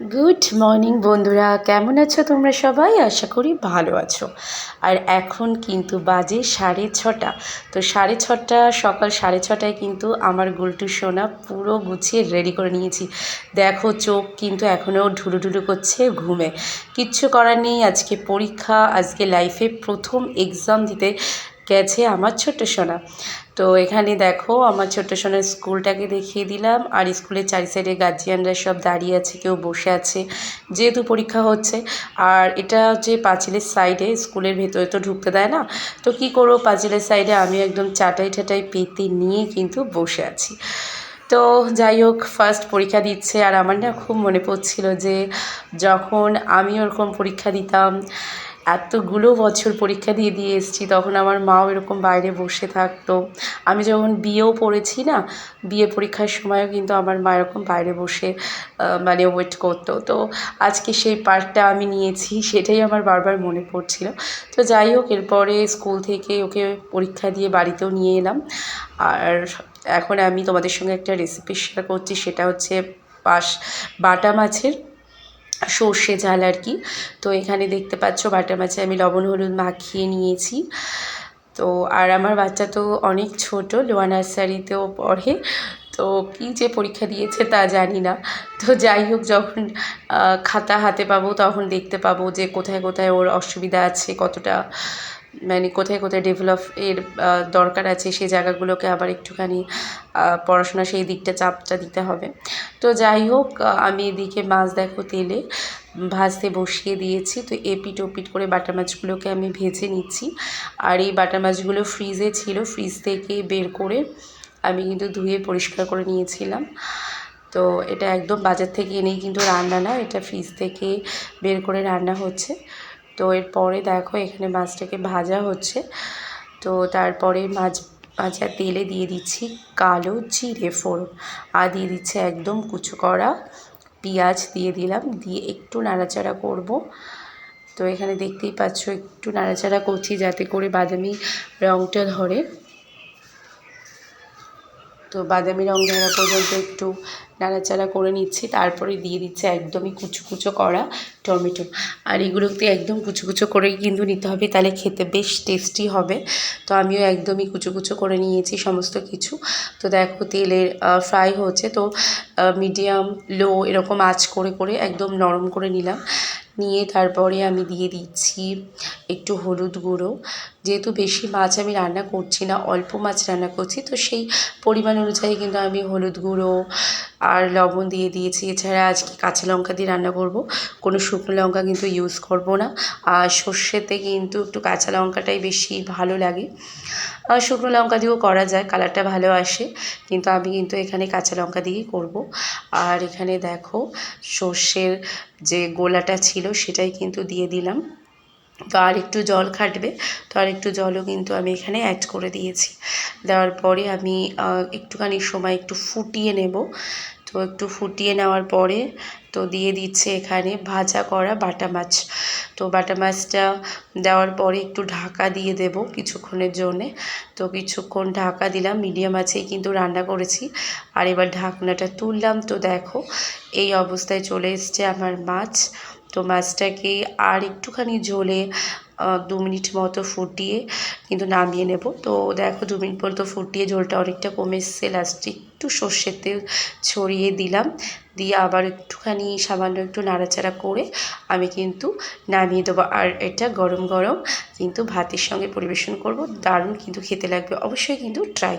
Good morning বন্ধুরা। কেমন আছো তোমরা সবাই? আশা করি ভালো আছো। আর এখন কিন্তু বাজে সাড়ে ছটা। তো সাড়ে ছটা, সকাল সাড়ে ছটায় কিন্তু আমার গুলটু সোনা পুরো গুছিয়ে রেডি করে নিয়েছি। দেখো, চোখ কিন্তু এখনও ঢুলু ঢুলু করছে ঘুমে। কিচ্ছু করার নেই, আজকে পরীক্ষা, আজকে লাইফে প্রথম এক্সাম দিতে গেছে আমার ছোট্ট সোনা। তো এখানে দেখো আমার ছোট্ট সোনার স্কুলটাকে দেখিয়ে দিলাম। আর স্কুলের চারি সাইডে গার্জিয়ানরা সব দাঁড়িয়ে আছে, কেউ বসে আছে, যেহেতু পরীক্ষা হচ্ছে। আর এটা হচ্ছে পাঁচিলের সাইডে স্কুলের ভেতরে তো ঢুকতে দেয় না। তো কি করব, পাঁচিলের সাইডে আমি একদম চাটাই ঠাটাই পেতে নিয়ে কিন্তু বসে আছি। তো যাই হোক ফার্স্ট পরীক্ষা দিচ্ছে। আর আমার না খুব মনে পড়ছিল যে যখন আমি ওরকম পরীক্ষা দিতাম এতগুলো বছর পরীক্ষা দিয়ে দিয়ে এসেছি, তখন আমার মাও এরকম বাইরে বসে থাকতো। আমি যখন বিয়েও পড়েছি না বিয়ে পরীক্ষার সময়ও কিন্তু আমার মা এরকম বাইরে বসে মানে ওয়েট করতো। তো আজকে সেই পার্টটা আমি নিয়েছি, সেটাই আমার বারবার মনে পড়ছিল। তো যাই হোক, এরপরে স্কুল থেকে ওকে পরীক্ষা দিয়ে বাড়িতেও নিয়ে এলাম। আর এখন আমি তোমাদের সঙ্গে একটা রেসিপি শেয়ার করছি, সেটা হচ্ছে পাশ, বাটা মাছের সর্ষে ঝাল আর কি। তো এখানে দেখতে পাচ্ছ বাটা মাছে আমি লবণ, হলুদ মাখিয়ে নিয়েছি। তো আর আমার বাচ্চা তো অনেক ছোট লোয়া নার্সারিতেও পড়ে। তো কী যে পরীক্ষা দিয়েছে তা জানি না। তো যাই হোক, যখন খাতা হাতে পাবো তখন দেখতে পাবো যে কোথায় কোথায় ওর অসুবিধা আছে, কতটা মানে কোথায় কোথায় ডেভেলপ এর দরকার আছে সেই জায়গাগুলোকে আবার একটুখানি পড়াশোনা সেই দিকটা চাপটা দিতে হবে। তো যাই হোক আমি এদিকে মাছ দেখো তেলে ভাজতে বসিয়ে দিয়েছি। তো এপিট ওপিট করে বাটা মাছগুলোকে আমি ভেজে নিচ্ছি। আর এই বাটা মাছগুলো ফ্রিজে ছিল ফ্রিজ থেকে বের করে আমি কিন্তু ধুয়ে পরিষ্কার করে নিয়েছিলাম। তো এটা একদম বাজার থেকে এনেই কিন্তু রান্না না, এটা ফ্রিজ থেকে বের করে রান্না হচ্ছে। তো এরপরে দেখো এখানে মাছটাকে ভাজা হচ্ছে। তো তারপরে মাছ ভাজা তেলে দিয়ে দিচ্ছি কালো জিরে ফোড়ন। আর দিয়ে দিচ্ছে একদম কুচো করা পেঁয়াজ দিয়ে দিলাম, দিয়ে একটু নাড়াচাড়া করব। তো এখানে দেখতেই পাচ্ছ একটু নাড়াচাড়া করছি যাতে করে বাদামি রঙটা ধরে। তো বাদামি রঙ ধরা পর্যন্ত একটু নাড়াচাড়া করে নিচ্ছি, তারপরে দিয়ে দিচ্ছে একদমই কুচো কুচো করা টমেটো। আর এগুলোতে একদম কুচো কুচো করেই কিন্তু নিতে হবে, তাহলে খেতে বেশ টেস্টি হবে। তো আমিও একদমই কুচো কুচো করে নিয়েছি সমস্ত কিছু। তো দেখো তেলের ফ্রাই হচ্ছে, তো মিডিয়াম লো এরকম আঁচ করে করে একদম নরম করে নিলাম। নিয়ে তারপরে আমি দিয়ে দিচ্ছি একটু হলুদ গুঁড়ো। যেহেতু বেশি মাছ আমি রান্না করছি না, অল্প মাছ রান্না করছি, তো সেই পরিমাণ অনুযায়ী কিন্তু আমি হলুদ গুঁড়ো আর লবণ দিয়ে দিয়েছি। এছাড়া আজকে কাঁচা লঙ্কা দিয়ে রান্না করব। কোনো শুকনো লঙ্কা কিন্তু ইউজ করব না। আর সর্ষেতে কিন্তু একটু কাঁচা লঙ্কাটাই বেশি ভালো লাগে। আর শুকনো লঙ্কা দিয়েও করা যায় কালারটা ভালো আসে। কিন্তু আমি কিন্তু এখানে কাঁচা লঙ্কা দিয়েই করব। আর এখানে দেখো সর্ষের যে গোলাটা ছিল সেটাই কিন্তু দিয়ে দিলাম। তো আর একটু জল খাটবে। তো আর একটু জলও কিন্তু আমি এখানে অ্যাড করে দিয়েছি। দেওয়ার পরে আমি একটুখানি সময় একটু ফুটিয়ে নেব। তো একটু ফুটিয়ে নেওয়ার পরে তো দিয়ে দিচ্ছে এখানে ভাজা করা বাটা মাছ। তো বাটা মাছটা দেওয়ার পরে একটু ঢাকা দিয়ে দেব কিছুক্ষণের জন্যে। তো কিছুক্ষণ ঢাকা দিলাম, মিডিয়াম আছেই কিন্তু রান্না করেছি। আর এবার ঢাকনাটা তুললাম, তো দেখো এই অবস্থায় চলে এসছে আমার মাছ। তো মাছটাকে আর একটুখানি ঝোলে দু মিনিট মতো ফুটিয়ে কিন্তু নামিয়ে নেব। তো দেখো, দু মিনিট পর তো ফুটিয়ে ঝোলটা অনেকটা কমে এসছে। লাস্টে একটু সর্ষের তেল ছড়িয়ে দিলাম। দিয়ে আবার একটুখানি সামান্য একটু নাড়াচাড়া করে আমি কিন্তু নামিয়ে দেবো। আর এটা গরম গরম কিন্তু ভাতের সঙ্গে পরিবেশন করব। দারুণ কিন্তু খেতে লাগবে। অবশ্যই কিন্তু ট্রাই